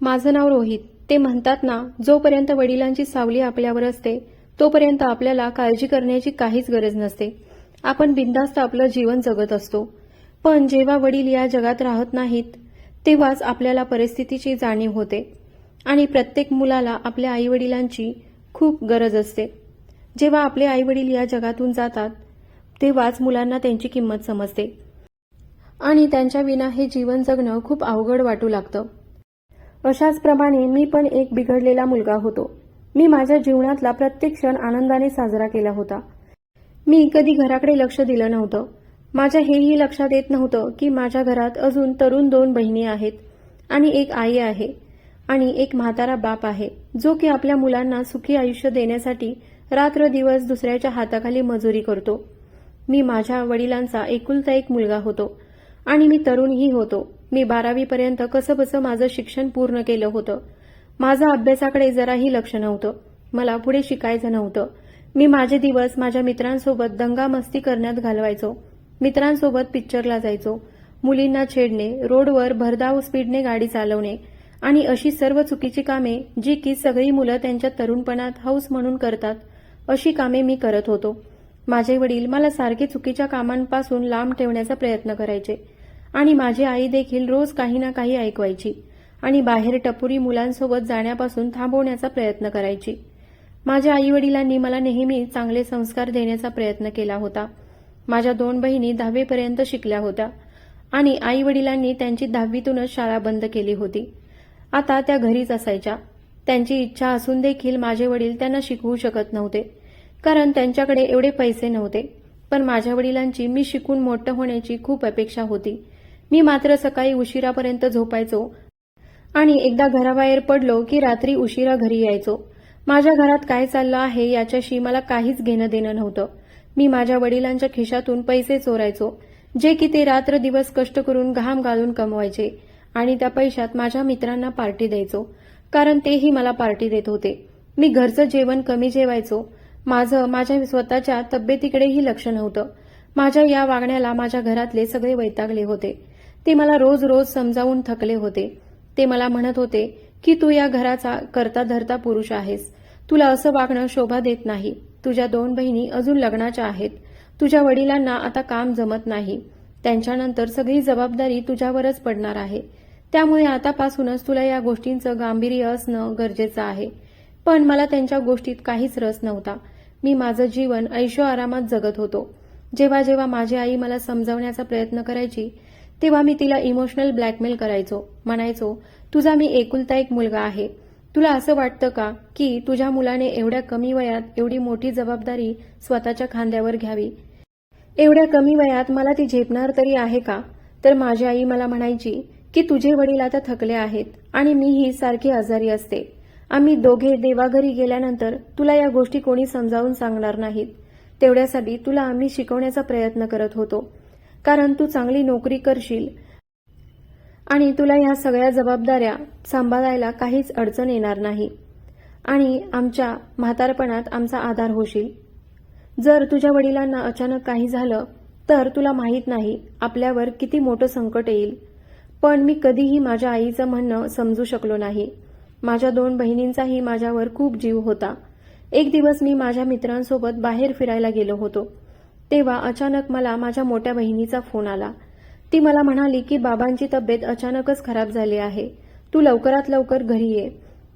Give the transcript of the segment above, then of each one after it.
माझं नाव रोहित. ते म्हणतात ना जोपर्यंत वडिलांची सावली आपल्यावर असते तोपर्यंत आपल्याला काळजी करण्याची काहीच गरज नसते. आपण बिनधास्त आपलं जीवन जगत असतो. पण जेव्हा वडील या जगात राहत नाहीत तेव्हाच आपल्याला परिस्थितीची जाणीव होते आणि प्रत्येक मुलाला आपल्या आईवडिलांची खूप गरज असते. जेव्हा आपले आईवडील या जगातून जातात तेव्हाच मुलांना त्यांची किंमत समजते. आणि त्यांच्या विना हे जीवन जगणं खूप अवघड वाटू लागतं. अशाच प्रमाणे मी पण एक बिघडलेला मुलगा होतो. मी माझ्या जीवनातला प्रत्येक क्षण आनंदाने साजरा केला होता. मी कधी घराकडे लक्ष दिलं नव्हतं. माझ्या हेही लक्षात येत नव्हतं की माझ्या घरात अजून तरुण दोन बहिणी आहेत आणि एक आई आहे आणि एक म्हातारा बाप आहे जो की आपल्या मुलांना सुखी आयुष्य देण्यासाठी रात्र दिवस दुसऱ्याच्या हाताखाली मजुरी करतो. मी माझ्या वडिलांचा एकुलता एक मुलगा होतो आणि मी तरुणही होतो. मी बारावीपर्यंत कसंबसं माझं शिक्षण पूर्ण केलं होतं. माझं अभ्यासाकडे जराही लक्ष नव्हतं. मला पुढे शिकायचं नव्हतं. मी माझे दिवस माझ्या मित्रांसोबत दंगा मस्ती करण्यात घालवायचो. मित्रांसोबत पिक्चरला जायचो. मुलींना छेडणे रोडवर भरधाव स्पीडने गाडी चालवणे आणि अशी सर्व चुकीची कामे जी की सगळी मुलं त्यांच्या तरुणपणात हौस म्हणून करतात अशी कामे मी करत होतो. माझे वडील मला सारखे चुकीच्या कामांपासून लांब ठेवण्याचा प्रयत्न करायचे. आणि माझी आई देखील रोज काही ना काही ऐकवायची आणि बाहेर टपुरी मुलांसोबत जाण्यापासून थांबवण्याचा प्रयत्न करायची. माझ्या आई वडिलांनी मला नेहमी चांगले संस्कार देण्याचा प्रयत्न केला होता. माझ्या दोन बहिणी दहावीपर्यंत शिकल्या होत्या आणि आई वडिलांनी त्यांची दहावीतूनच शाळा बंद केली होती. आता त्या घरीच असायच्या. त्यांची इच्छा असून देखील माझे वडील त्यांना शिकवू शकत नव्हते. कारण त्यांच्याकडे एवढे पैसे नव्हते. पण माझ्या वडिलांची मी शिकून मोठं होण्याची खूप अपेक्षा होती. मी मात्र सकाळी उशिरापर्यंत झोपायचो. आणि एकदा घराबाहेर पडलो की रात्री उशिरा घरी यायचो. माझ्या घरात काय चाललं आहे याच्याशी मला काहीच घेणं देणं नव्हतं. मी माझ्या वडिलांच्या खिशातून पैसे चोरायचो जे की ते रात्र दिवस कष्ट करून घाम घालून कमवायचे आणि त्या पैशात माझ्या मित्रांना पार्टी द्यायचो कारण तेही मला पार्टी देत होते. मी घरचं जेवण कमी जेवायचो. माझं माझ्या स्वतःच्या तब्येतीकडेही लक्ष नव्हतं. माझ्या या वागण्याला माझ्या घरातले सगळे वैतागले होते. ते मला रोज रोज समजावून थकले होते. ते मला म्हणत होते की तू या घराचा करता धरता पुरुष आहेस. तुला असं वागणं शोभा देत नाही. तुझ्या दोन बहिणी अजून लग्नाच्या आहेत. तुझ्या वडिलांना आता काम जमत नाही. त्यांच्यानंतर सगळी जबाबदारी तुझ्यावरच पडणार आहे. त्यामुळे आतापासूनच तुला या गोष्टींचं गांभीर्य असणं गरजेचं आहे. पण मला त्यांच्या गोष्टीत काहीच रस नव्हता. मी माझं जीवन ऐशो आरामात जगत होतो. जेव्हा जेव्हा माझी आई मला समजावण्याचा प्रयत्न करायची तेव्हा मी तिला इमोशनल ब्लॅकमेल करायचो. म्हणायचो तुझा मी एकुलता एक मुलगा आहे. तुला असं वाटतं का की तुझ्या मुलाने एवढ्या कमी वयात एवढी मोठी जबाबदारी स्वतःच्या खांद्यावर घ्यावी? एवढ्या कमी वयात मला ती झेपणार तरी आहे का? तर माझी आई मला म्हणायची की तुझे वडील आता थकले आहेत आणि मीही सारखी आजारी असते. आम्ही दोघे देवाघरी गेल्यानंतर तुला या गोष्टी कोणी समजावून सांगणार नाहीत. तेवढ्यासाठी तुला आम्ही शिकवण्याचा प्रयत्न करत होतो. कारण तू चांगली नोकरी करशील. आणि तुला ह्या सगळ्या जबाबदाऱ्या सांभाळायला काहीच अडचण येणार नाही. आणि आमच्या म्हातारपणात आमचा आधार होशील. जर तुझ्या वडिलांना अचानक काही झालं तर तुला माहीत नाही आपल्यावर किती मोठं संकट येईल. पण मी कधीही माझ्या आईचं म्हणणं समजू शकलो नाही. माझ्या दोन बहिणींचाही माझ्यावर खूप जीव होता. एक दिवस मी माझ्या मित्रांसोबत बाहेर फिरायला गेलो होतो. तेव्हा अचानक मला माझ्या मोठ्या बहिणीचा फोन आला. ती मला म्हणाली की बाबांची तब्येत अचानकच खराब झाली आहे. तू लवकरात लवकर घरी ये.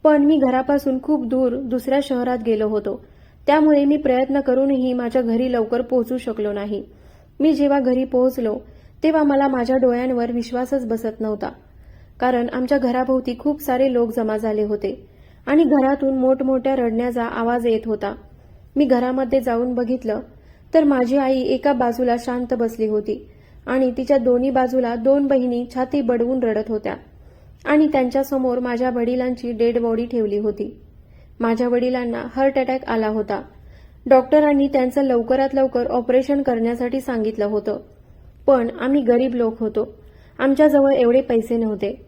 पण मी घरापासून खूप दूर दुसऱ्या शहरात गेलो होतो. त्यामुळे मी प्रयत्न करूनही माझ्या घरी लवकर पोहोचू शकलो नाही. मी जेव्हा घरी पोहोचलो तेव्हा मला माझ्या डोळ्यांवर विश्वासच बसत नव्हता. कारण आमच्या घराभोवती खूप सारे लोक जमा झाले होते आणि घरातून मोठमोठ्या रडण्याचा आवाज येत होता. मी घरामध्ये जाऊन बघितलं तर माझी आई एका बाजूला शांत बसली होती आणि तिच्या दोन्ही बाजूला दोन बहिणी छाती बडवून रडत होत्या. आणि त्यांच्यासमोर माझ्या वडिलांची डेड बॉडी ठेवली होती. माझ्या वडिलांना हार्ट अटॅक आला होता. डॉक्टरांनी त्यांचं लवकरात लवकर ऑपरेशन करण्यासाठी सांगितलं होतं. पण आम्ही गरीब लोक होतो. आमच्याजवळ एवढे पैसे नव्हते.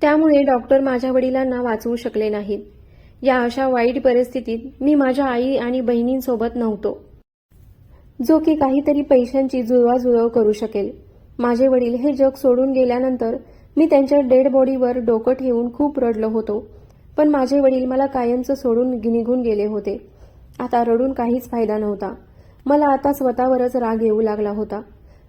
त्यामुळे डॉक्टर माझ्या वडिलांना वाचवू शकले नाहीत. या अशा वाईट परिस्थितीत मी माझ्या आई आणि बहिणींसोबत नव्हतो. जो की काहीतरी पैशांची जुळवाजुळव करू शकेल. माझे वडील हे जग सोडून गेल्यानंतर मी त्यांच्या डेड बॉडीवर डोकं ठेवून खूप रडलो होतो. पण माझे वडील मला कायमचं सोडून निघून गेले होते. आता रडून काहीच फायदा नव्हता. मला आता स्वतःवरच राग येऊ लागला होता.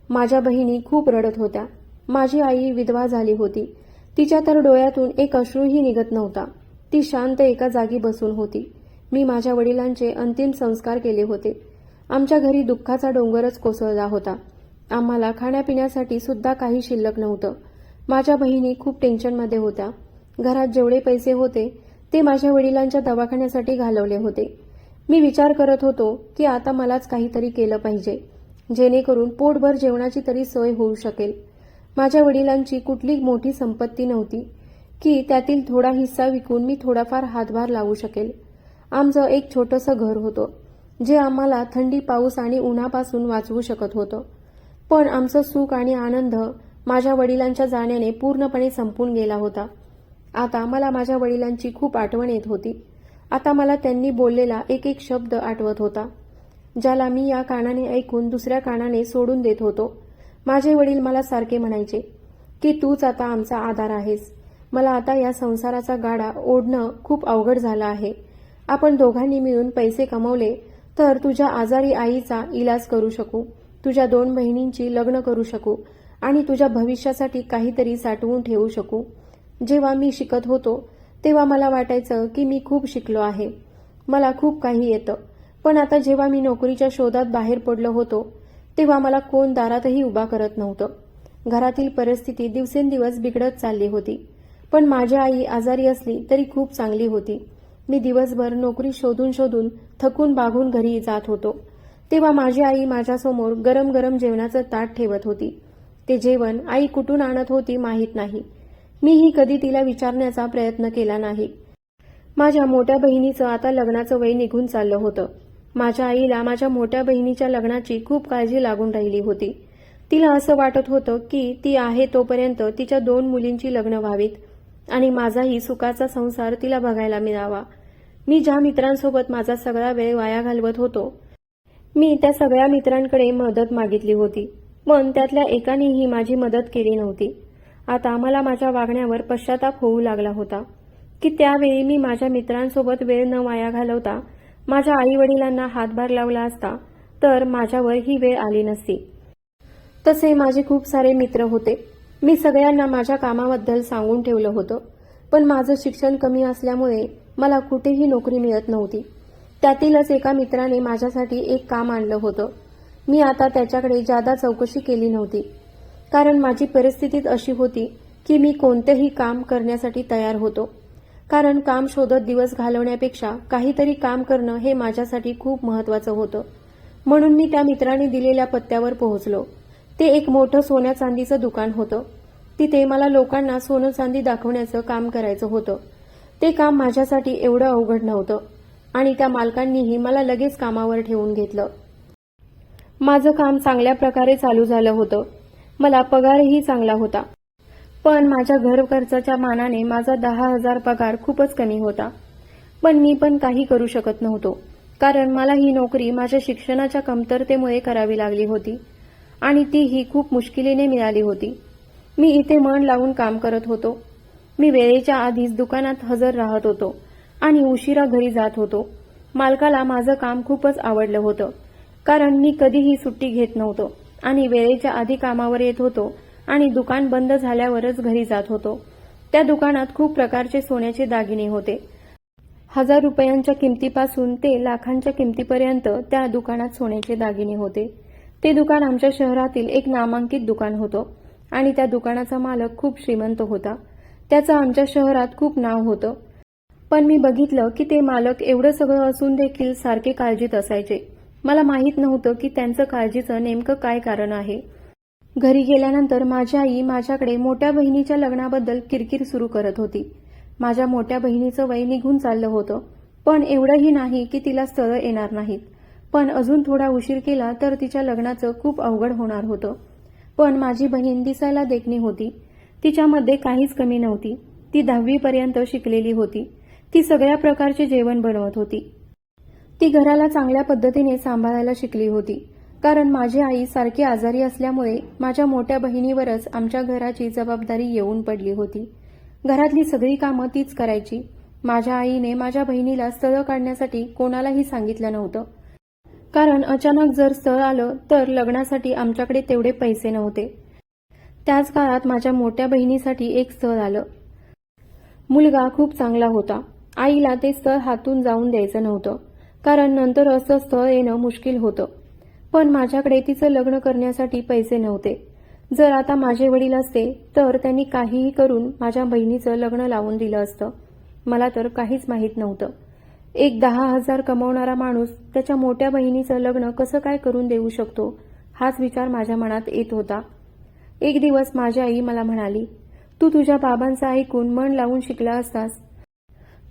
माझ्या बहिणी खूप रडत होत्या. माझी आई विधवा झाली होती. तिच्या तर डोळ्यातून एक अश्रूही निघत नव्हता. ती शांत एका जागी बसून होती. मी माझ्या वडिलांचे अंतिम संस्कार केले होते. आमच्या घरी दुःखाचा डोंगरच कोसळला होता. आम्हाला खाण्यापिण्यासाठी सुद्धा काही शिल्लक नव्हतं. माझ्या बहिणी खूप टेन्शनमध्ये होत्या. घरात जेवढे पैसे होते ते माझ्या वडिलांच्या दवाखान्यासाठी घालवले होते. मी विचार करत होतो की आता मलाच काहीतरी केलं पाहिजे जेणेकरून पोटभर जेवणाची तरी सोय होऊ शकेल. माझ्या वडिलांची कुठली मोठी संपत्ती नव्हती की त्यातील थोडा हिस्सा विकून मी थोडाफार हातभार लावू शकेल. आमचं एक छोटंसं घर होतं. जे आम्हाला थंडी पाऊस आणि उन्हापासून वाचवू शकत होतं. पण आमचं सुख आणि आनंद माझ्या वडिलांच्या जाण्याने पूर्णपणे संपून गेला होता. आता मला माझ्या वडिलांची खूप आठवण येत होती. आता मला त्यांनी बोललेला एक एक शब्द आठवत होता ज्याला मी या कानाने ऐकून दुसऱ्या कानाने सोडून देत होतो. माझे वडील मला सारखे म्हणायचे की तूच आता आमचा आधार आहेस. मला आता या संसाराचा गाडा ओढणं खूप अवघड झालं आहे. आपण दोघांनी मिळून पैसे कमवले तर तुझ्या आजारी आईचा इलाज करू शकू तुझ्या दोन बहिणींची लग्न करू शकू आणि तुझ्या भविष्यासाठी काहीतरी साठवून ठेवू शकू. जेव्हा मी शिकत होतो तेव्हा मला वाटायचं की मी खूप शिकलो आहे. मला खूप काही येतं. पण आता जेव्हा मी नोकरीच्या शोधात बाहेर पडलो होतो तेव्हा मला कोण दारातही उभा करत नव्हतं. घरातील परिस्थिती दिवसेंदिवस बिघडत चालली होती. पण माझी आई आजारी असली तरी खूप चांगली होती. मी दिवसभर नोकरी शोधून शोधून थकून बागून घरी जात होतो. तेव्हा माझी आई माझ्यासमोर गरम गरम जेवणाचं ताट ठेवत होती. ते जेवण आई कुठून आणत होती माहीत नाही. मीही कधी तिला विचारण्याचा प्रयत्न केला नाही. माझ्या मोठ्या बहिणीचं आता लग्नाचं वय निघून चाललं होतं. माझ्या आईला माझ्या मोठ्या बहिणीच्या लग्नाची खूप काळजी लागून राहिली होती. तिला असं वाटत होतं की ती आहे तोपर्यंत तिच्या दोन मुलींची लग्न व्हावीत आणि माझाही सुखाचा संसार तिला बघायला मिळावा. मी ज्या मित्रांसोबत माझा सगळा वेळ वाया घालवत होतो मी त्या सगळ्या मित्रांकडे मदत मागितली होती. पण त्यातल्या एकानेही माझी मदत केली नव्हती. आता मला माझ्या वागण्यावर पश्चाताप होऊ लागला होता की त्यावेळी मी माझ्या मित्रांसोबत वेळ न वाया घालवता माझ्या आई वडिलांना हातभार लावला असता तर माझ्यावर ही वेळ आली नसती. तसे माझे खूप सारे मित्र होते. मी सगळ्यांना माझ्या कामाबद्दल सांगून ठेवलं होतं पण माझं शिक्षण कमी असल्यामुळे मला कुठेही नोकरी मिळत नव्हती. त्यातीलच एका मित्राने माझ्यासाठी एक काम आणलं होतं. मी आता त्याच्याकडे जादा चौकशी केली नव्हती. कारण माझी परिस्थितीत अशी होती की मी कोणतेही काम करण्यासाठी तयार होतो. कारण काम शोधत दिवस घालवण्यापेक्षा काहीतरी काम करणं हे माझ्यासाठी खूप महत्वाचं होतं. म्हणून मी त्या मित्राने दिलेल्या पत्त्यावर पोहोचलो. ते एक मोठं सोन्या चांदीचं दुकान होतं. तिथे मला लोकांना सोनं चांदी दाखवण्याचं काम करायचं होतं. ते काम माझ्यासाठी एवढं अवघड नव्हतं. आणि त्या मालकांनीही मला लगेच कामावर ठेवून घेतलं. माझं काम चांगल्या प्रकारे चालू झालं होतं. मला पगारही चांगला होता. पण माझ्या घर खर्चाच्या मानाने माझा दहा हजार पगार खूपच कमी होता. पण मी पण काही करू शकत नव्हतो. कारण मला ही नोकरी माझ्या शिक्षणाच्या कमतरतेमुळे करावी लागली होती. आणि तीही खूप मुश्किलीने मिळाली होती. मी इथे मन लावून काम करत होतो. मी वेळेच्या आधीच दुकानात हजर राहत होतो आणि उशिरा घरी जात होतो. मालकाला माझं काम खूपच आवडलं होतं कारण मी कधीही सुट्टी घेत नव्हतो आणि वेळेच्या आधी कामावर येत होतो आणि दुकान बंद झाल्यावरच घरी जात होतो. त्या दुकानात खूप प्रकारचे सोन्याचे दागिने होते. हजार रुपयांच्या किमतीपासून ते लाखांच्या किमतीपर्यंत त्या दुकानात सोन्याचे दागिने होते. ते दुकान आमच्या शहरातील एक नामांकित दुकान होतं आणि त्या दुकानाचा मालक खूप श्रीमंत होता. त्याचं आमच्या शहरात खूप नाव होतं. पण मी बघितलं की ते मालक एवढं सगळं असून देखील सारखे काळजीत असायचे. मला माहीत नव्हतं की त्यांचं काळजीचं नेमकं काय कारण आहे. घरी गेल्यानंतर माझी आई माझ्याकडे मोठ्या बहिणीच्या लग्नाबद्दल किरकिर सुरू करत होती. माझ्या मोठ्या बहिणीचं वय निघून चाललं होतं. पण एवढंही नाही की तिला स्थळं येणार नाहीत. पण अजून थोडा उशीर केला तर तिच्या लग्नाचं खूप अवघड होणार होतं. पण माझी बहीण दिसायला देखणी होती. तिच्यामध्ये काहीच कमी नव्हती. ती दहावीपर्यंत शिकलेली होती. ती सगळ्या प्रकारचे जेवण बनवत होती. ती घराला चांगल्या पद्धतीने सांभाळायला शिकली होती. कारण माझी आई सारखी आजारी असल्यामुळे माझ्या मोठ्या बहिणीवरच आमच्या घराची जबाबदारी येऊन पडली होती. घरातली सगळी कामं तीच करायची. माझ्या आईने माझ्या बहिणीला स्थळ काढण्यासाठी कोणालाही सांगितलं नव्हतं. कारण अचानक जर स्थळ आलं तर लग्नासाठी आमच्याकडे तेवढे पैसे नव्हते. त्याच काळात माझ्या मोठ्या बहिणीसाठी एक स्थळ आलं. मुलगा खूप चांगला होता. आईला ते स्थळ हातून जाऊन द्यायचं नव्हतं. कारण नंतर असं स्थळ येणं मुश्किल होतं. पण माझ्याकडे तिचं लग्न करण्यासाठी पैसे नव्हते. जर आता माझे वडील असते तर त्यांनी काहीही करून माझ्या बहिणीचं लग्न लावून दिलं असतं. मला तर काहीच माहीत नव्हतं. एक दहा हजार कमवणारा माणूस त्याच्या मोठ्या बहिणीचं लग्न कसं काय करून देऊ शकतो हाच विचार माझ्या मनात येत होता. एक दिवस माझी आई मला म्हणाली तू तुझ्या बाबांचं ऐकून मन लावून शिकला असतास.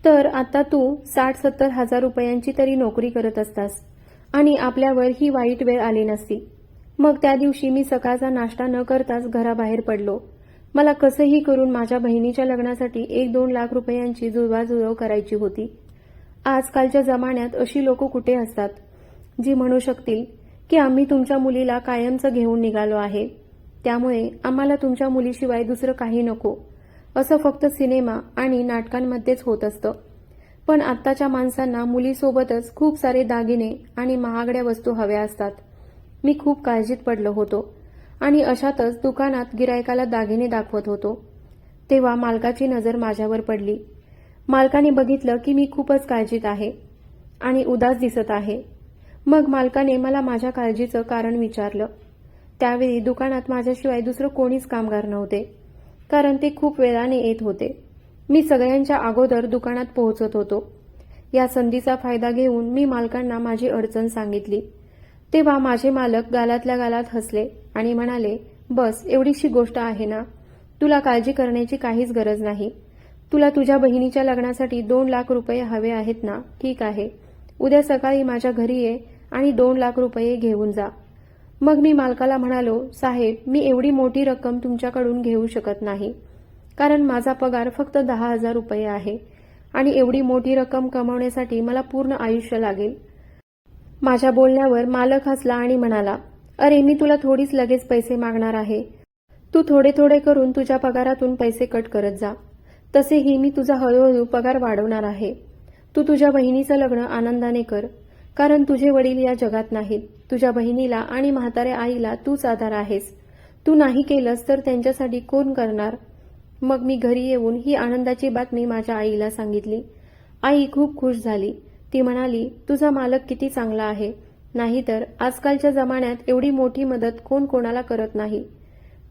तर आता तू साठ सत्तर हजार रुपयांची तरी नोकरी करत असतास आणि आपल्यावर ही वाईट वेळ आली नसती. मग त्या दिवशी मी सकाळचा नाश्ता न करताच घराबाहेर पडलो. मला कसंही करून माझ्या बहिणीच्या लग्नासाठी एक दोन लाख रुपयांची जुळवाजुळव करायची होती. आजकालच्या जमान्यात अशी लोक कुठे असतात? जी म्हणू शकतील की आम्ही तुमच्या मुलीला कायमचं घेऊन निघालो आहे. त्यामुळे आम्हाला तुमच्या मुलीशिवाय दुसरं काही नको. असं फक्त सिनेमा आणि नाटकांमध्येच होत असतं. पण आत्ताच्या माणसांना मुलीसोबतच खूप सारे दागिने आणि महागड्या वस्तू हव्या असतात. मी खूप काळजीत पडलो होतो आणि अशातच दुकानात गिरायकाला दागिने दाखवत होतो. तेव्हा मालकाची नजर माझ्यावर पडली. मालकाने बघितलं की मी खूपच काळजीत आहे आणि उदास दिसत आहे. मग मालकाने मला माझ्या काळजीचं कारण विचारलं. त्यावेळी दुकानात माझ्याशिवाय दुसरं कोणीच कामगार नव्हते. कारण ते खूप वेळाने येत होते. मी सगळ्यांच्या अगोदर दुकानात पोहोचत होतो. या संधीचा फायदा घेऊन मी मालकांना माझी अडचण सांगितली. तेव्हा माझे मालक गालातल्या गालात हसले आणि म्हणाले बस एवढीशी गोष्ट आहे ना. तुला काळजी करण्याची काहीच गरज नाही. तुला तुझ्या बहिणीच्या लग्नासाठी दोन लाख रुपये हवे आहेत ना. ठीक आहे. उद्या सकाळी माझ्या घरी ये आणि दोन लाख रुपये घेऊन जा. मग मी मालकाला म्हणालो साहेब मी एवढी मोठी रक्कम तुमच्याकडून घेऊ शकत नाही. कारण माझा पगार फक्त दहा हजार रुपये आहे आणि एवढी मोठी रक्कम कमवण्यासाठी मला पूर्ण आयुष्य लागेल. माझ्या बोलण्यावर मालक हसला आणि म्हणाला अरे मी तुला थोडीच लगेच पैसे मागणार आहे. तू थोडे थोडे करून तुझ्या पगारातून पैसे कट करत जा. तसेही मी तुझा हळूहळू पगार वाढवणार आहे. तू तुझ्या बहिणीचं लग्न आनंदाने कर कारण तुझे वडील या जगात नाहीत. तुझ्या बहिणीला आणि म्हाताऱ्या आईला तूच आधार आहेस. तू नाही केलंस तर त्यांच्यासाठी कोण करणार? मग मी घरी येऊन ही आनंदाची बातमी माझ्या आईला सांगितली. आई खूप खुश झाली. ती म्हणाली तुझा मालक किती चांगला आहे. नाहीतर आजकालच्या जमान्यात एवढी मोठी मदत कोण कोणाला करत नाही.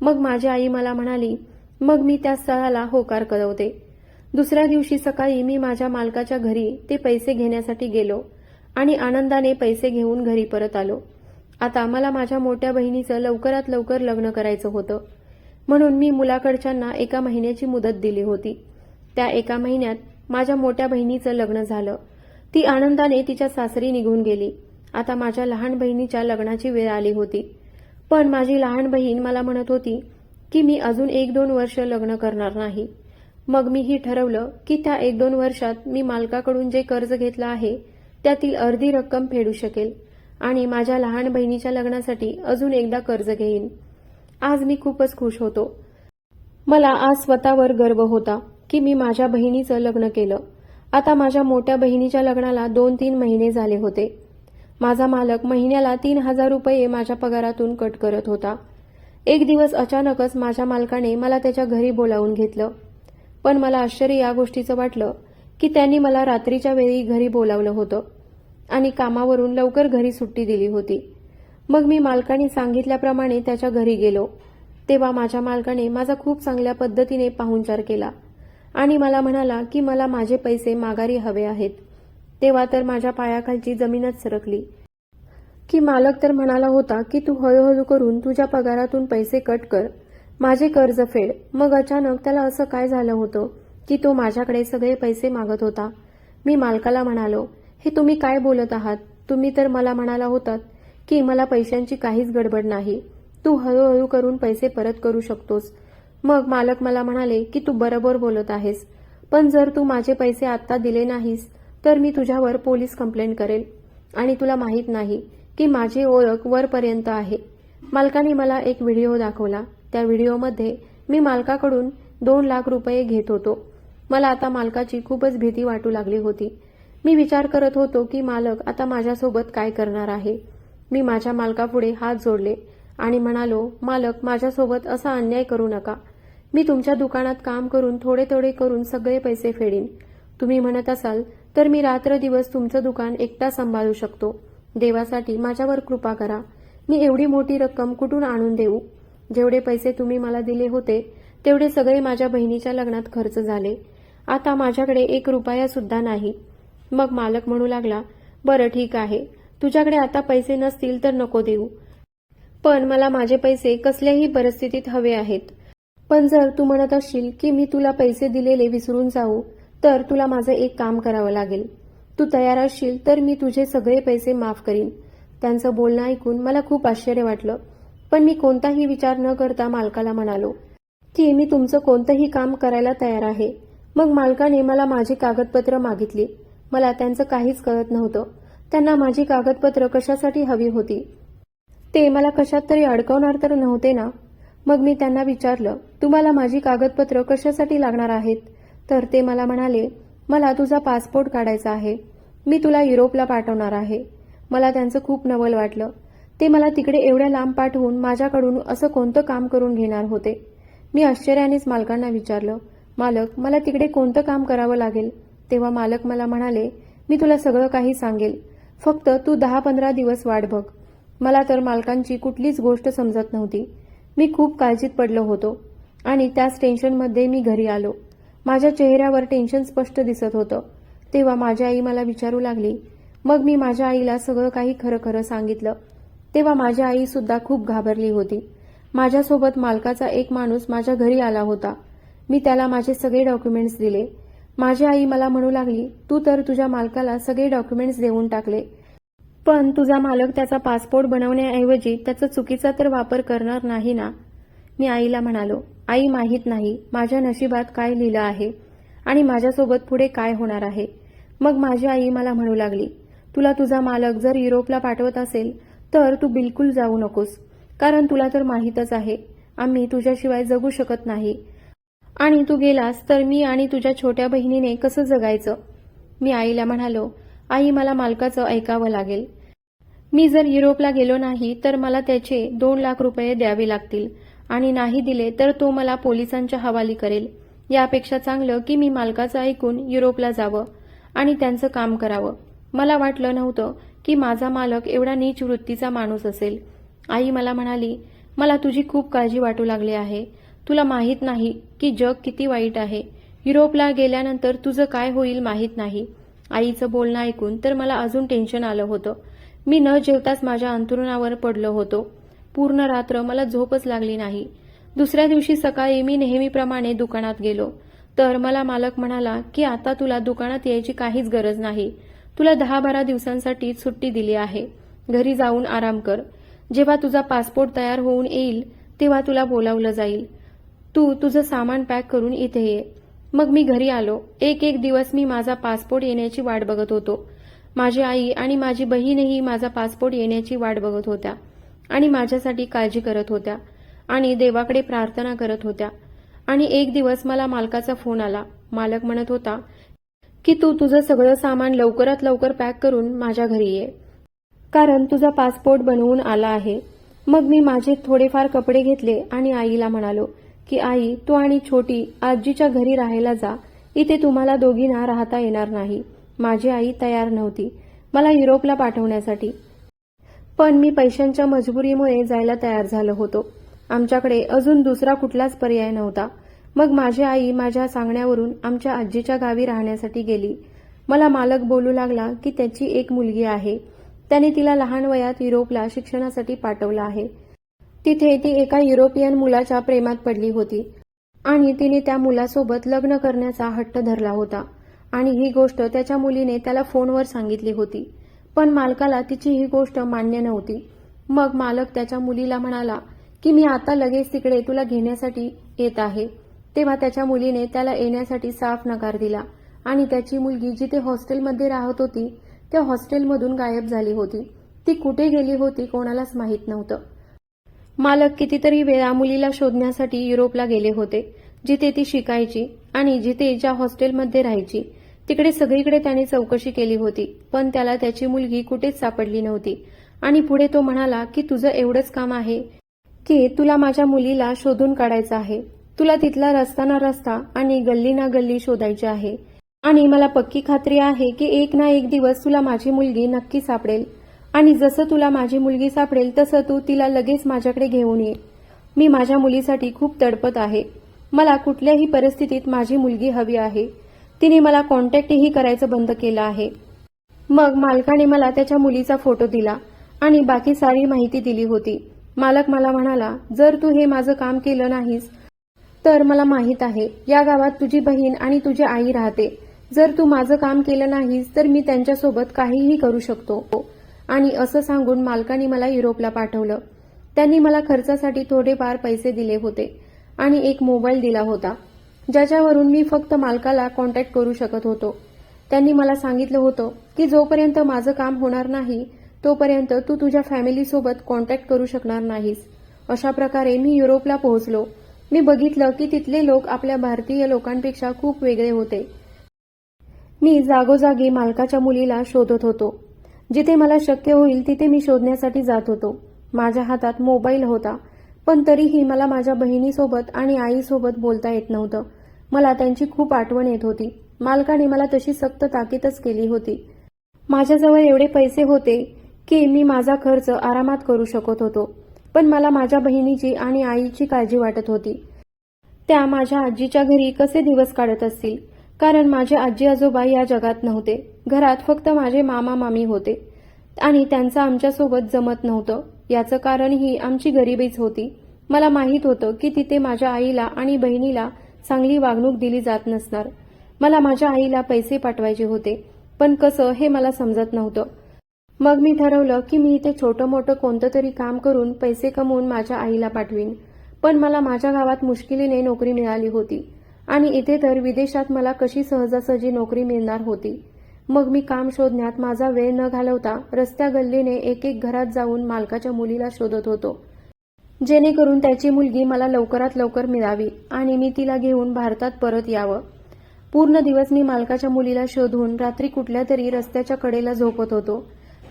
मग माझी आई मला म्हणाली मग मी त्या स्थळाला होकार कळवते दुसऱ्या दिवशी सकाळी मी माझ्या मालकाच्या घरी ते पैसे घेण्यासाठी गेलो. आणि आनंदाने पैसे घेऊन घरी परत आलो. आता मला माझ्या मोठ्या बहिणीचं लवकरात लवकर लग्न करायचं होतं. म्हणून मी मुलाकडच्यांना एका महिन्याची मुदत दिली होती. त्या एका महिन्यात माझ्या मोठ्या बहिणीचं लग्न झालं. ती आनंदाने तिच्या सासरी निघून गेली. आता माझ्या लहान बहिणीच्या लग्नाची वेळ आली होती. पण माझी लहान बहीण मला म्हणत होती की मी अजून एक दोन वर्ष लग्न करणार नाही. मग मीही ठरवलं की त्या एक दोन वर्षात मी मालकाकडून जे कर्ज घेतलं आहे त्यातील अर्धी रक्कम फेडू शकेल आणि माझ्या लहान बहिणीच्या लग्नासाठी अजून एकदा कर्ज घेईन. आज मी खूपच खुश होतो. मला आज स्वतःवर गर्व होता की मी माझ्या बहिणीचं लग्न केलं. आता माझ्या मोठ्या बहिणीच्या लग्नाला दोन तीन महिने झाले होते. माझा मालक महिन्याला तीन हजार रुपये माझ्या पगारातून कट करत होता. एक दिवस अचानकच माझ्या मालकाने मला त्याच्या घरी बोलावून घेतलं. पण मला आश्चर्य या गोष्टीचं वाटलं की त्यांनी मला रात्रीच्या वेळी घरी बोलावलं होतं. आणि कामावरून लवकर घरी सुट्टी दिली होती. मग मी मालकाने सांगितल्याप्रमाणे त्याच्या घरी गेलो. तेव्हा माझ्या मालकाने माझा खूप चांगल्या पद्धतीने पाहुणचार केला आणि मला म्हणाला की मला माझे पैसे माघारी हवे आहेत. तेव्हा तर माझ्या पायाखालची जमीनच सरकली. की मालक तर म्हणाला होता की तू हळूहळू करून तुझ्या पगारातून पैसे कट कर. माझे कर्ज फेड. मग अचानक त्याला असं काय झालं होतं की तो माझ्याकडे सगळे पैसे मागत होता. मी मालकाला म्हणालो हे तुम्ही काय बोलत आहात? तुम्ही तर मला म्हणाला होतात की मला पैशांची काहीच गडबड नाही. तू हळूहळू करून पैसे परत करू शकतोस. मग मालक मला म्हणाले की तू बरोबर बोलत आहेस. पण जर तू माझे पैसे आत्ता दिले नाहीस तर मी तुझ्यावर पोलीस कंप्लेंट करेल. आणि तुला माहीत नाही की माझी ओळख वरपर्यंत आहे. मालकाने मला एक व्हिडिओ दाखवला. त्या व्हिडिओमध्ये मी मालकाकडून दोन लाख रुपये घेत होतो. मला आता मालकाची खूपच भीती वाटू लागली होती. मी विचार करत होतो की मालक आता माझ्यासोबत काय करणार आहे? मी माझ्या मालकापुढे हात जोडले आणि म्हणालो मालक माझ्यासोबत असा अन्याय करू नका. मी तुमच्या दुकानात काम करून थोडे थोडे करून सगळे पैसे फेडीन. तुम्ही म्हणत असाल तर मी रात्र दिवस तुमचं दुकान एकटा सांभाळू शकतो. देवासाठी माझ्यावर कृपा करा. मी एवढी मोठी रक्कम कुठून आणून देऊ? जेवढे पैसे तुम्ही मला दिले होते तेवढे सगळे माझ्या बहिणीच्या लग्नात खर्च झाले. आता माझ्याकडे एक रुपया सुद्धा नाही. मग मालक म्हणू लागला बरं ठीक आहे. तुझ्याकडे आता पैसे नसतील तर नको देऊ. पण मला माझे पैसे कसल्याही परिस्थितीत हवे आहेत. पण जर तू म्हणत असशील की मी तुला पैसे दिलेले विसरून जाऊ तर तुला माझं एक काम करावं लागेल. तू तयार असशील तर मी तुझे सगळे पैसे माफ करीन. त्यांचं बोलणं ऐकून मला खूप आश्चर्य वाटलं. पण मी कोणताही विचार न करता मालकाला म्हणालो की मी तुमचं कोणतंही काम करायला तयार आहे. मग मालकाने मला माझी कागदपत्र मागितली. मला त्यांचं काहीच कळत नव्हतं. त्यांना माझी कागदपत्र कशासाठी हवी होती? ते मला कशात तरी अडकवणार तर नव्हते ना? मग मी त्यांना विचारलं तुम्हाला माझी कागदपत्र कशासाठी लागणार आहेत? तर ते मला म्हणाले मला तुझा पासपोर्ट काढायचा आहे. मी तुला युरोपला पाठवणार आहे. मला त्यांचं खूप नवल वाटलं. ते मला तिकडे एवढ्या लांब पाठवून माझ्याकडून असं कोणतं काम करून घेणार होते? मी आश्चर्यानेच मालकांना विचारलं मालक मला तिकडे कोणतं काम करावं लागेल? तेव्हा मालक मला म्हणाले मी तुला सगळं काही सांगेल. फक्त तू दहा पंधरा दिवस वाट बघ. मला तर मालकांची कुठलीच गोष्ट समजत नव्हती. मी खूप काळजीत पडलो होतो आणि त्याच टेन्शनमध्ये मी घरी आलो. माझ्या चेहऱ्यावर टेन्शन स्पष्ट दिसत होतं. तेव्हा माझी आई मला विचारू लागली. मग मी माझ्या आईला सगळं काही खरं खरं सांगितलं. तेव्हा माझी आई सुद्धा खूप घाबरली होती. माझ्यासोबत मालकाचा एक माणूस माझ्या घरी आला होता. मी त्याला माझे सगळे डॉक्युमेंट्स दिले. माझी आई मला म्हणू लागली तू तर तुझ्या मालकाला सगळे डॉक्युमेंट्स देऊन टाकले. पण तुझा मालक त्याचा पासपोर्ट बनवण्याऐवजी त्याचा चुकीचा तर वापर करणार नाही ना? मी आईला म्हणालो आई माहीत नाही माझ्या नशिबात काय लिहिलं आहे आणि माझ्यासोबत पुढे काय होणार आहे. मग माझी आई मला म्हणू लागली तुला तुझा मालक जर युरोपला पाठवत असेल तर तू बिलकुल जाऊ नकोस कारण तुला तर माहीतच आहे आम्ही तुझ्याशिवाय जगू शकत नाही. आणि तू गेलास तर मी आणि तुझ्या छोट्या बहिणीने कसं जगायचं? मी आईला म्हणालो आई मला मालकाचं ऐकावं लागेल. मी जर युरोपला गेलो नाही तर मला त्याचे दोन लाख रुपये द्यावे लागतील. आणि नाही दिले तर तो मला पोलिसांच्या हवाली करेल. यापेक्षा चांगलं की मी मालकाचं ऐकून युरोपला जावं आणि त्यांचं काम करावं. मला वाटलं नव्हतं की माझा मालक एवढा नीच वृत्तीचा माणूस असेल. आई मला म्हणाली मला तुझी खूप काळजी वाटू लागली आहे. तुला माहीत नाही की जग किती वाईट आहे. युरोपला गेल्यानंतर तुझं काय होईल माहीत नाही. आईचं बोलणं ऐकून तर मला अजून टेन्शन आलं होतं. मी न जेवताच माझ्या अंतरुणावर पडलो होतो. पूर्ण रात्र मला झोपच लागली नाही. दुसऱ्या दिवशी सकाळी मी नेहमीप्रमाणे दुकानात गेलो. तर मला मालक म्हणाला की आता तुला दुकानात यायची काहीच गरज नाही. तुला दहा बारा दिवसांसाठी सुट्टी दिली आहे. घरी जाऊन आराम कर. जेव्हा तुझा पासपोर्ट तयार होऊन येईल तेव्हा तुला बोलावलं जाईल. तू तुझं सामान पॅक करून इथे ये. मग मी घरी आलो. एक एक दिवस मी माझा पासपोर्ट येण्याची वाट बघत होतो. माझी आई आणि माझी बहीणही माझा पासपोर्ट येण्याची वाट बघत होत्या आणि माझ्यासाठी काळजी करत होत्या आणि देवाकडे प्रार्थना करत होत्या. आणि एक दिवस मला मालकाचा फोन आला. मालक म्हणत होता की तू तुझं सगळं सामान लवकरात लवकर पॅक करून माझ्या घरी ये. कारण तुझा पासपोर्ट बनवून आला आहे. मग मी माझे थोडेफार कपडे घेतले आणि आईला म्हणालो की आई तू आणि छोटी आजीच्या घरी राहायला जा. इथे तुम्हाला दोघींना राहता येणार नाही. माझी आई तयार नव्हती. मला युरोपला पाठवण्यासाठी. पण मी पैशांच्या मजबुरीमुळे जायला तयार झालो होतो. आमच्याकडे अजून दुसरा कुठलाच पर्याय नव्हता. मग माझी आई माझ्या सांगण्यावरून आमच्या आजीच्या गावी राहण्यासाठी गेली. मला मालक बोलू लागला की त्याची एक मुलगी आहे. त्याने तिला लहान वयात युरोपला शिक्षणासाठी पाठवलं आहे. तिथे ती एका युरोपियन मुलाच्या प्रेमात पडली होती. आणि तिने त्या मुलासोबत लग्न करण्याचा हट्ट धरला होता. आणि ही गोष्ट त्याच्या मुलीने त्याला फोनवर सांगितली होती. पण मालकाला तिची ही गोष्ट मान्य नव्हती. मग मालक त्याच्या मुलीला म्हणाला की मी आता लगेच तिकडे तुला घेण्यासाठी येत आहे. तेव्हा त्याच्या मुलीने त्याला येण्यासाठी साफ नकार दिला. आणि त्याची मुलगी जिथे हॉस्टेलमध्ये राहत होती त्या हॉस्टेलमधून गायब झाली होती. ती कुठे गेली होती कोणालाच माहीत नव्हतं. मालक कितीतरी वेळा मुलीला शोधण्यासाठी युरोपला गेले होते जिथे ती शिकायची आणि जिथे ज्या हॉस्टेलमध्ये राहायची तिकडे सगळीकडे त्याने चौकशी केली होती पण त्याला त्याची मुलगी कुठेच सापडली नव्हती. आणि पुढे तो म्हणाला की तुझं एवढंच काम आहे की तुला माझ्या मुलीला शोधून काढायचं आहे. तुला तिथला रस्ता ना रस्ता आणि गल्ली ना गल्ली शोधायची आहे. आणि मला पक्की खात्री आहे की एक ना एक दिवस तुला माझी मुलगी नक्की सापडेल. आणि जसं तुला माझी मुलगी सापडेल तसं तू तिला लगेच माझ्याकडे घेऊन ये. मी माझ्या मुलीसाठी खूप तडपत आहे. मला कुठल्याही परिस्थितीत माझी मुलगी हवी आहे. तिने मला कॉन्टॅक्टही करायचं बंद केलं आहे. मग मालकाने मला त्याच्या मुलीचा फोटो दिला आणि बाकी सारी माहिती दिली होती. मालक मला म्हणाला जर तू हे माझं काम केलं नाहीस तर मला माहीत आहे या गावात तुझी बहीण आणि तुझी आई राहते. जर तू माझं काम केलं नाहीस तर मी त्यांच्यासोबत काहीही करू शकतो. आणि असं सांगून मालकाने मला युरोपला पाठवलं. त्यांनी मला खर्चासाठी थोडेफार पैसे दिले होते आणि एक मोबाईल दिला होता ज्याच्यावरून मी फक्त मालकाला कॉन्टॅक्ट करू शकत होतो. त्यांनी मला सांगितलं होतं की जोपर्यंत माझं काम होणार नाही तोपर्यंत तू तुझ्या फॅमिलीसोबत कॉन्टॅक्ट करू शकणार नाहीस. अशा प्रकारे मी युरोपला पोहोचलो. मी बघितलं की तिथले लोक आपल्या भारतीय लोकांपेक्षा खूप वेगळे होते. मी जागोजागी मालकाच्या मुलीला शोधत होतो. जिथे मला शक्य होईल तिथे मी शोधण्यासाठी जात होतो. माझ्या हातात मोबाईल होता पण तरीही मला माझ्या बहिणीसोबत आणि आईसोबत बोलता येत नव्हतं. मला त्यांची खूप आठवण येत होती. मालकाने मला तशी सक्त ताकीदच केली होती. माझ्याजवळ एवढे पैसे होते की मी माझा खर्च आरामात करू शकत होतो पण मला माझ्या बहिणीची आणि आईची काळजी वाटत होती. त्या माझ्या आजीच्या घरी कसे दिवस काढत असतील? कारण माझे आजी आजोबा या जगात नव्हते. घरात फक्त माझे मामा मामी होते. आणि त्यांचं आमच्यासोबत जमत नव्हतं. याचं कारण ही आमची गरिबीच होती. मला माहीत होतं की तिथे माझ्या आईला आणि बहिणीला चांगली वागणूक दिली जात नसणार. मला माझ्या आईला पैसे पाठवायचे होते पण कसं हे मला समजत नव्हतं. मग मी ठरवलं की मी इथे छोटं मोठं कोणतं तरी काम करून पैसे कमवून माझ्या आईला पाठवीन. पण मला माझ्या गावात मुश्किलीने नोकरी मिळाली होती. आणि इथे तर विदेशात मला कशी सहजासहजी नोकरी मिळणार होती? मग मी काम शोधण्यात माझा वेळ न घालवता रस्त्या गल्लीने एक एक घरात जाऊन मालकाच्या मुलीला शोधत होतो. जेणेकरून त्याची मुलगी मला लवकरात लवकर मिळावी आणि मी तिला घेऊन भारतात परत यावं. पूर्ण दिवस मी मालकाच्या मुलीला शोधून रात्री कुठल्या तरी रस्त्याच्या कडेला झोपत होतो.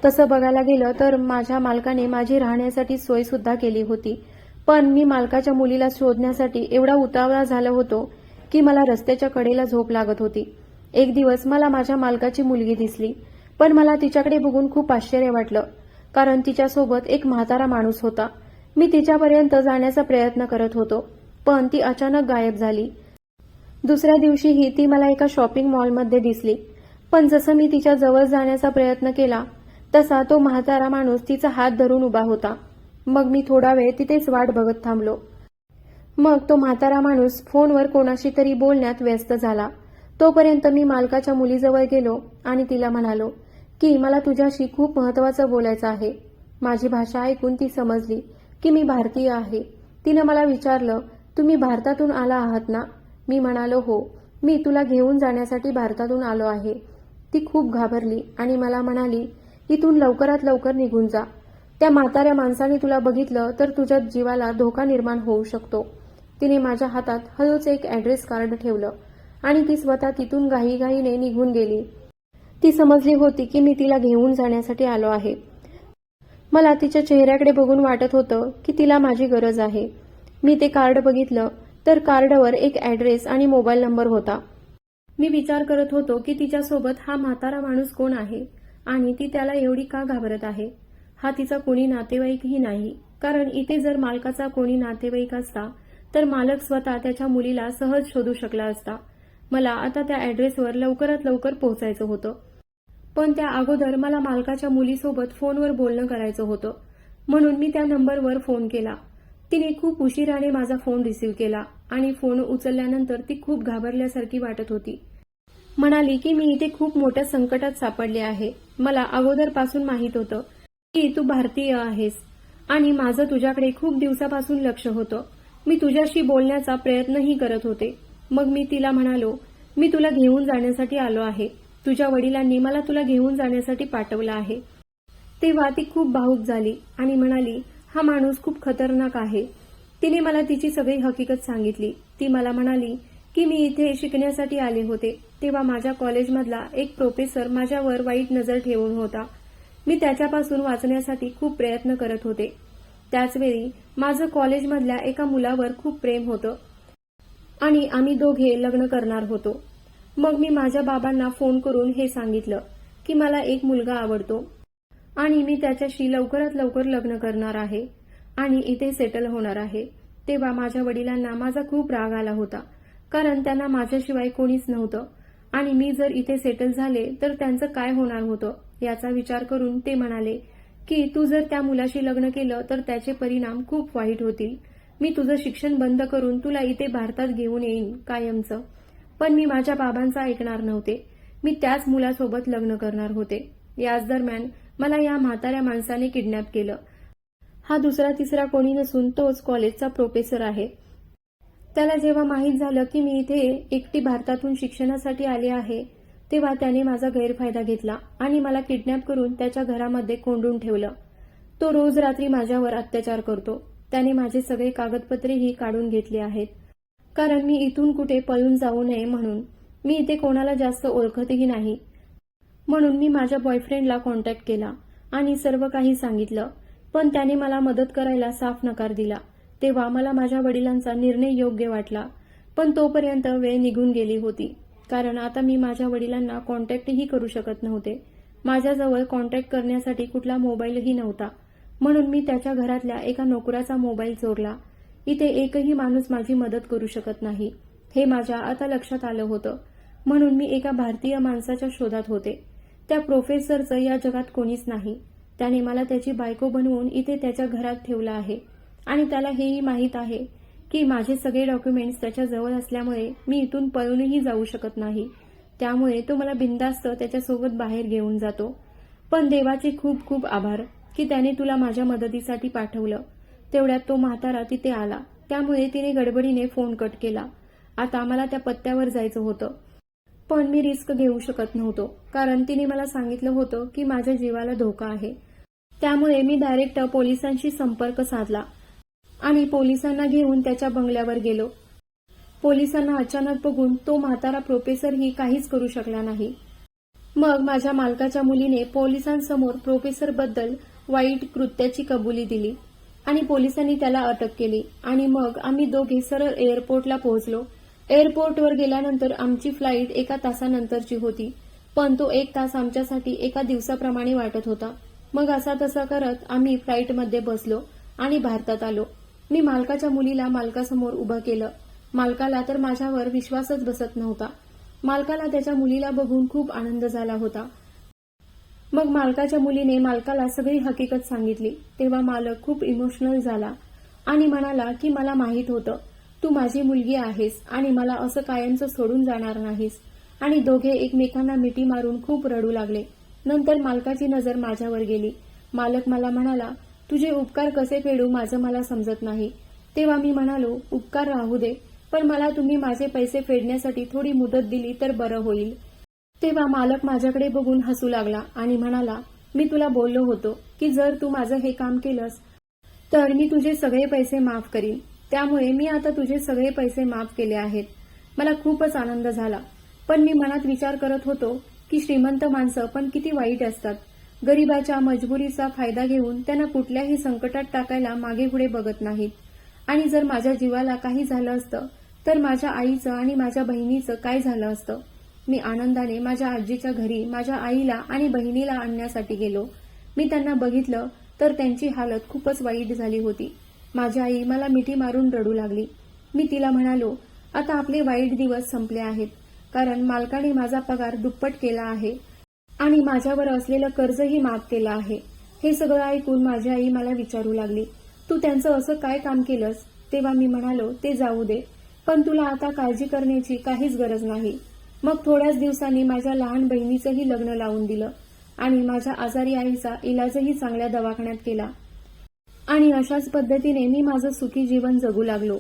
तसं बघायला गेलं तर माझ्या मालकाने माझी राहण्यासाठी सोय सुद्धा केली होती. पण मी मालकाच्या मुलीला शोधण्यासाठी एवढा उतावळा झालो होतो की मला रस्त्याच्या कडेला झोप लागत होती. एक दिवस मला माझ्या मालकाची मुलगी दिसली पण मला तिच्याकडे बघून खूप आश्चर्य वाटलं कारण तिच्यासोबत एक म्हातारा माणूस होता. मी तिच्यापर्यंत जाण्याचा प्रयत्न करत होतो पण ती अचानक गायब झाली. दुसऱ्या दिवशीही ती मला एका शॉपिंग मॉलमध्ये दिसली पण जसं मी तिच्या जवळ जाण्याचा प्रयत्न केला तसा तो म्हातारा माणूस तिचा हात धरून उभा होता. मग मी थोडा वेळ तिथेच वाट बघत थांबलो. मग तो म्हातारा माणूस फोनवर कोणाशी तरी बोलण्यात व्यस्त झाला. तोपर्यंत मी मालकाच्या मुलीजवळ गेलो आणि तिला म्हणालो की मला तुझ्याशी खूप महत्वाचं बोलायचं आहे. माझी भाषा ऐकून ती समजली की मी भारतीय आहे. तिनं मला विचारलं तुम्ही भारतातून आला आहात ना? मी म्हणालो हो. मी तुला घेऊन जाण्यासाठी भारतातून आलो आहे. ती खूप घाबरली आणि मला म्हणाली इथून लवकरात लवकर निघून जा. त्या म्हाताऱ्या माणसाने तुला बघितलं तर तुझ्या जीवाला धोका निर्माण होऊ शकतो. तिने माझ्या हातात हळूच एक ॲड्रेस कार्ड ठेवलं. आणि ती स्वतः तिथून घाईघाईने निघून गेली. ती समजली होती की मी तिला घेऊन जाण्यासाठी आलो आहे. मला तिच्या चेहऱ्याकडे बघून वाटत होतं की तिला माझी गरज आहे. मी ते कार्ड बघितलं तर कार्डवर एक ॲड्रेस आणि मोबाईल नंबर होता. मी विचार करत होतो की तिच्यासोबत हा म्हातारा माणूस कोण आहे आणि ती त्याला एवढी का घाबरत आहे? हा तिचा कोणी नातेवाईकही नाही कारण इथे जर मालकाचा कोणी नातेवाईक असता तर मालक स्वतः त्याच्या मुलीला सहज शोधू शकला असता. मला आता त्या ॲड्रेसवर लवकरात लवकर पोहोचायचं होतं. पण त्या अगोदर मला मालकाच्या मुलीसोबत फोनवर बोलणं करायचं होतं. म्हणून मी त्या नंबरवर फोन केला. तिने खूप उशिराने माझा फोन रिसीव्ह केला आणि फोन उचलल्यानंतर ती खूप घाबरल्यासारखी वाटत होती. म्हणाली की मी इथे खूप मोठ्या संकटात सापडले आहे. मला अगोदरपासून माहीत होतं की तू भारतीय आहेस आणि माझं तुझ्याकडे खूप दिवसापासून लक्ष होतं. मी तुझ्याशी बोलण्याचा प्रयत्नही करत होते. मग मी तिला म्हणालो मी तुला घेऊन जाण्यासाठी आलो आहे. तुझ्या वडिलांनी मला तुला घेऊन जाण्यासाठी पाठवलं आहे. तेव्हा ती खूप भावूक झाली आणि म्हणाली हा माणूस खूप खतरनाक आहे. तिने मला तिची सगळी हकीकत सांगितली. ती मला म्हणाली की मी इथे शिकण्यासाठी आले होते. तेव्हा माझ्या कॉलेजमधला एक प्रोफेसर माझ्यावर वाईट नजर ठेवून होता. मी त्याच्यापासून वाचण्यासाठी खूप प्रयत्न करत होते. त्याचवेळी माझं कॉलेजमधल्या एका मुलावर खूप प्रेम होतं. आणि आम्ही दोघे लग्न करणार होतो. मग मी माझ्या बाबांना फोन करून हे सांगितलं की मला एक मुलगा आवडतो आणि मी त्याच्याशी लवकरात लवकर लग्न करणार आहे आणि इथे सेटल होणार आहे. तेव्हा माझ्या वडिलांना माझा खूप राग आला होता कारण त्यांना माझ्याशिवाय कोणीच नव्हतं आणि मी जर इथे सेटल झाले तर त्यांचं काय होणार होतं याचा विचार करून ते म्हणाले की तू जर त्या मुलाशी लग्न केलं तर त्याचे परिणाम खूप वाईट होतील. मी तुझं शिक्षण बंद करून तुला इथे भारतात घेऊन येईन कायमचं. पण मी माझ्या बाबांचं ऐकणार नव्हते. मी त्याच मुलासोबत लग्न करणार होते. याच दरम्यान मला या म्हाताऱ्या माणसाने किडनॅप केलं. हा दुसरा तिसरा कोणी नसून तोच कॉलेजचा प्रोफेसर आहे. त्याला जेव्हा माहीत झालं की मी इथे एकटी भारतातून शिक्षणासाठी आले आहे तेव्हा त्याने माझा गैरफायदा घेतला आणि मला किडनॅप करून त्याच्या घरामध्ये कोंडून ठेवलं. तो रोज रात्री माझ्यावर अत्याचार करतो. त्याने माझे सगळे कागदपत्रेही काढून घेतली आहेत. कारण मी इथून कुठे पळून जाऊ नये म्हणून. मी इथे कोणाला जास्त ओळखतही नाही. म्हणून मी माझ्या बॉयफ्रेंडला कॉन्टॅक्ट केला आणि सर्व काही सांगितलं. पण त्याने मला मदत करायला साफ नकार दिला. तेव्हा मला माझ्या वडिलांचा निर्णय योग्य वाटला. पण तोपर्यंत वेळ निघून गेली होती. कारण आता मी माझ्या वडिलांना कॉन्टॅक्टही करू शकत नव्हते. माझ्याजवळ कॉन्टॅक्ट करण्यासाठी कुठला मोबाईलही नव्हता. म्हणून मी त्याच्या घरातल्या एका नोकराचा मोबाईल चोरला. इथे एकही माणूस माझी मदत करू शकत नाही. हे माझ्या आता लक्षात आलं होतं. म्हणून मी एका भारतीय माणसाच्या शोधात होते. त्या प्रोफेसरचं या जगात कोणीच नाही. त्याने मला त्याची बायको बनवून इथे त्याच्या घरात ठेवलं आहे. आणि त्याला हेही माहीत आहे की माझे सगळे डॉक्युमेंट्स त्याच्याजवळ असल्यामुळे मी इथून पळूनही जाऊ शकत नाही. त्यामुळे तो मला बिंदास्त त्याच्यासोबत बाहेर घेऊन जातो. पण देवाचे खूप खूप आभार. की त्याने तुला माझ्या मदतीसाठी पाठवलं. तेवढ्यात तो म्हातारा तिथे आला. त्यामुळे तिने गडबडीने फोन कट केला. आता मला त्या पत्त्यावर जायचं होतं. पण मी रिस्क घेऊ शकत नव्हतो. कारण तिने मला सांगितलं होतं की माझ्या जीवाला धोका आहे. त्यामुळे मी डायरेक्ट पोलिसांशी संपर्क साधला. आणि पोलिसांना घेऊन त्याच्या बंगल्यावर गेलो. पोलिसांना अचानक बघून तो म्हातारा प्रोफेसरही काहीच करू शकला नाही. मग माझ्या मालकाच्या मुलीने पोलिसांसमोर प्रोफेसरबद्दल वाईट कृत्याची कबुली दिली आणि पोलिसांनी त्याला अटक केली. आणि मग आम्ही दोघे सरळ एअरपोर्टला पोहोचलो. एअरपोर्टवर गेल्यानंतर आमची फ्लाईट एका तासानंतरची होती पण तो एक तास आमच्यासाठी एका दिवसाप्रमाणे वाटत होता. मग असा तसा करत आम्ही फ्लाईटमध्ये बसलो आणि भारतात आलो. मी मालकाच्या मुलीला मालकासमोर उभं केलं. मालकाला तर माझ्यावर विश्वासच बसत नव्हता. मालकाला त्याच्या मुलीला बघून खूप आनंद झाला होता. मग मालकाच्या मुलीने मालकाला सगळी हकीकत सांगितली. तेव्हा मालक खूप इमोशनल झाला आणि म्हणाला की मला माहीत होतं. तू माझी मुलगी आहेस आणि मला असं कायमचं सोडून जाणार नाहीस. आणि दोघे एकमेकांना मिठी मारून खूप रडू लागले. नंतर मालकाची नजर माझ्यावर गेली. मालक मला म्हणाला तुझे उपकार कसे फेडू माझं मला समजत नाही. तेव्हा मी म्हणालो उपकार राहू दे पण मला तुम्ही माझे पैसे फेडण्यासाठी थोडी मुदत दिली तर बरं होईल. तेव्हा मालक माझ्याकडे बघून हसू लागला आणि म्हणाला मी तुला बोललो होतो की जर तू माझं हे काम केलंस तर मी तुझे सगळे पैसे माफ करीन. त्यामुळे मी आता तुझे सगळे पैसे माफ केले आहेत. मला खूपच आनंद झाला. पण मी मनात विचार करत होतो की श्रीमंत माणसं पण किती वाईट असतात. गरिबाच्या मजबुरीचा फायदा घेऊन त्यांना कुठल्याही संकटात टाकायला मागे पुढे बघत नाहीत. आणि जर माझ्या जीवाला काही झालं असतं तर माझ्या आईचं आणि माझ्या बहिणीचं काय झालं असतं? मी आनंदाने माझ्या आजीच्या घरी माझ्या आईला आणि बहिणीला आणण्यासाठी गेलो. मी त्यांना बघितलं तर त्यांची हालत खूपच वाईट झाली होती. माझी आई मला मिठी मारून रडू लागली. मी तिला म्हणालो आता आपले वाईट दिवस संपले आहेत कारण मालकाने माझा पगार दुप्पट केला आहे आणि माझ्यावर असलेलं कर्जही माफ केलं आहे. हे सगळं ऐकून माझी आई मला विचारू लागली तू त्यांचं असं काय काम केलंस? तेव्हा मी म्हणालो ते जाऊ दे पण तुला आता काळजी करण्याची काहीच गरज नाही. मग थोड्याच दिवसांनी माझ्या लहान बहिणीचंही लग्न लावून दिलं आणि माझ्या आजारी आईचा इलाजही चांगल्या दवाखान्यात केला. आणि अशाच पद्धतीने मी माझं सुखी जीवन जगू लागलो.